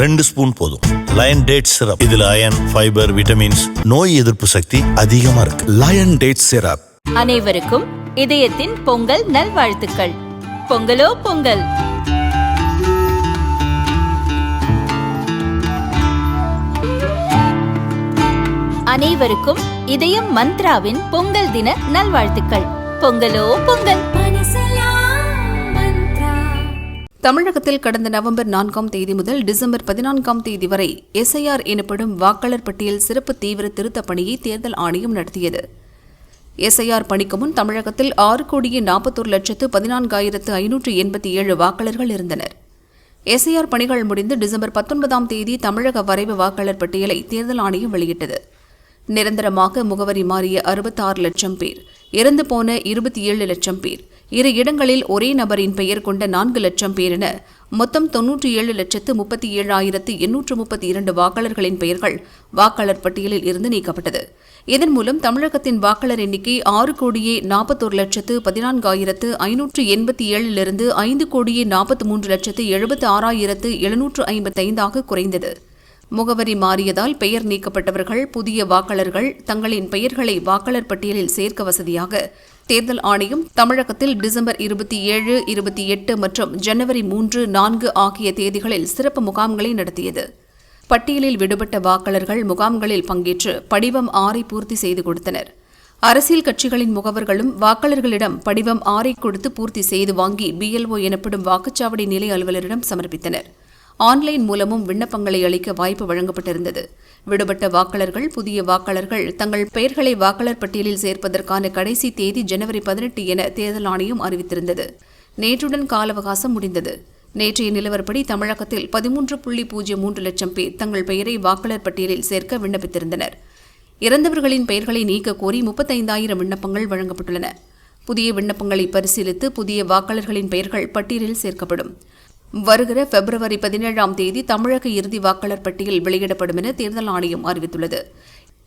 ரெண்டு ஸ்பூன் போதும். Lion date syrup இதுல அயன் ஃபைபர் விட்டமின்ஸ் நோய் எதிர்ப்பு சக்தி அதிகமா இருக்கு. லயன் டேட் சிரப் அனைவருக்கும் இதயத்தின் பொங்கல் நல்வாழ்த்துக்கள். பொங்கலோ பொங்கல். அனைவருக்கும் இதயம் மந்த்ராவின் பொங்கல் தின நல்வாழ்த்துக்கள். பொங்கலோ பொங்கல். தமிழகத்தில் கடந்த நவம்பர் நான்காம் தேதி முதல் டிசம்பர் பதினான்காம் தேதி வரை எஸ்ஐஆர் எனப்படும் வாக்காளர் பட்டியல் சிறப்பு தீவிர திருத்தப் பணியை தேர்தல் ஆணையம் நடத்தியது. எஸ்ஐஆர் பணிக்கு முன் தமிழகத்தில் ஆறு கோடியே நாற்பத்தோரு லட்சத்து பதினான்காயிரத்து ஐநூற்று எண்பத்தி ஏழு வாக்காளர்கள் இருந்தனர். எஸ்ஐஆர் பணிகள் முடிந்து டிசம்பர் பத்தொன்பதாம் தேதி தமிழக வரைவு வாக்காளர் பட்டியலை தேர்தல் ஆணையம் வெளியிட்டது. நிரந்தரமாக முகவரி மாறிய அறுபத்தாறு லட்சம் பேர் இறந்து போன இருபத்தி ஏழு லட்சம் பேர். இரு இடங்களில் ஒரே நபரின் பெயர் கொண்ட நான்கு லட்சம் பேர் என மொத்தம் தொன்னூற்றி ஏழு லட்சத்து முப்பத்தி ஏழாயிரத்து எண்ணூற்று முப்பத்தி இரண்டு வாக்காளர்களின் பெயர்கள் வாக்காளர் பட்டியலில் இருந்து நீக்கப்பட்டது. இதன் மூலம் தமிழகத்தின் வாக்காளர் எண்ணிக்கை ஆறு கோடியே நாற்பத்தோரு லட்சத்து பதினான்காயிரத்து ஐநூற்று எண்பத்தி ஏழிலிருந்து ஐந்து கோடியே நாற்பத்தி மூன்று லட்சத்து எழுபத்து ஆறாயிரத்து எழுநூற்று ஐம்பத்தைந்தாக குறைந்தது. முகவரி மாறியதால் பெயர் நீக்கப்பட்டவர்கள் புதிய வாக்காளர்கள் தங்களின் பெயர்களை வாக்காளர் பட்டியலில் சேர்க்க வசதியாக. தேர்தல் ஆணையம் தமிழகத்தில் டிசம்பர் இருபத்தி ஏழு இருபத்தி எட்டு மற்றும் ஜனவரி மூன்று நான்கு ஆகிய தேதிகளில் சிறப்பு முகாம்களை நடத்தியது. பட்டியலில் விடுபட்ட வாக்காளர்கள் முகாம்களில் பங்கேற்று படிவம் ஆறை பூர்த்தி செய்து கொடுத்தனர். அரசியல் கட்சிகளின் முகவர்களும் வாக்காளர்களிடம் படிவம் ஆறை கொடுத்து பூர்த்தி செய்து வாங்கி பிஎல்ஓ எனப்படும் வாக்குச்சாவடி நிலை அலுவலரிடம் சமர்ப்பித்தனர். ஆன்லைன் மூலமும் விண்ணப்பங்களை அளிக்க வாய்ப்பு வழங்கப்பட்டிருந்தது. விடுபட்ட வாக்காளர்கள் புதிய வாக்காளர்கள் தங்கள் பெயர்களை வாக்காளர் பட்டியலில் சேர்ப்பதற்கான கடைசி தேதி ஜனவரி பதினெட்டு என தேர்தல் ஆணையம் அறிவித்திருந்தது. நேற்றுடன் கால அவகாசம் முடிந்தது. நேற்றைய நிலவரப்படி தமிழகத்தில் பதிமூன்று புள்ளி பூஜ்ஜியம் மூன்று லட்சம் பேர் தங்கள் பெயரை வாக்காளர் பட்டியலில் சேர்க்க விண்ணப்பித்திருந்தனர். இறந்தவர்களின் பெயர்களை நீக்க கோரி முப்பத்தைந்தாயிரம் விண்ணப்பங்கள் வழங்கப்பட்டுள்ளன. புதிய விண்ணப்பங்களை பரிசீலித்து புதிய வாக்காளர்களின் பெயர்கள் பட்டியலில் சேர்க்கப்படும். வருகிற பிப்ரவரி பதினேழாம் தேதி தமிழக இறுதி வாக்காளர் பட்டியல் வெளியிடப்படும் என தேர்தல் ஆணையம் அறிவித்துள்ளது.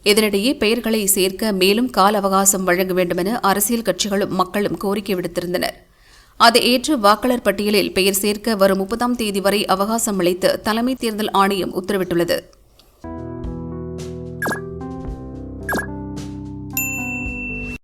இதனிடையே பெயர்களை சேர்க்க மேலும் கால அவகாசம் வழங்க வேண்டுமென அரசியல் கட்சிகளும் மக்களும் கோரிக்கை விடுத்திருந்தனர். அதை ஏற்று வாக்காளர் பட்டியலில் பெயர் சேர்க்க வரும் முப்பதாம் தேதி வரை அவகாசம் அளித்து தலைமை தேர்தல் ஆணையம் உத்தரவிட்டுள்ளது.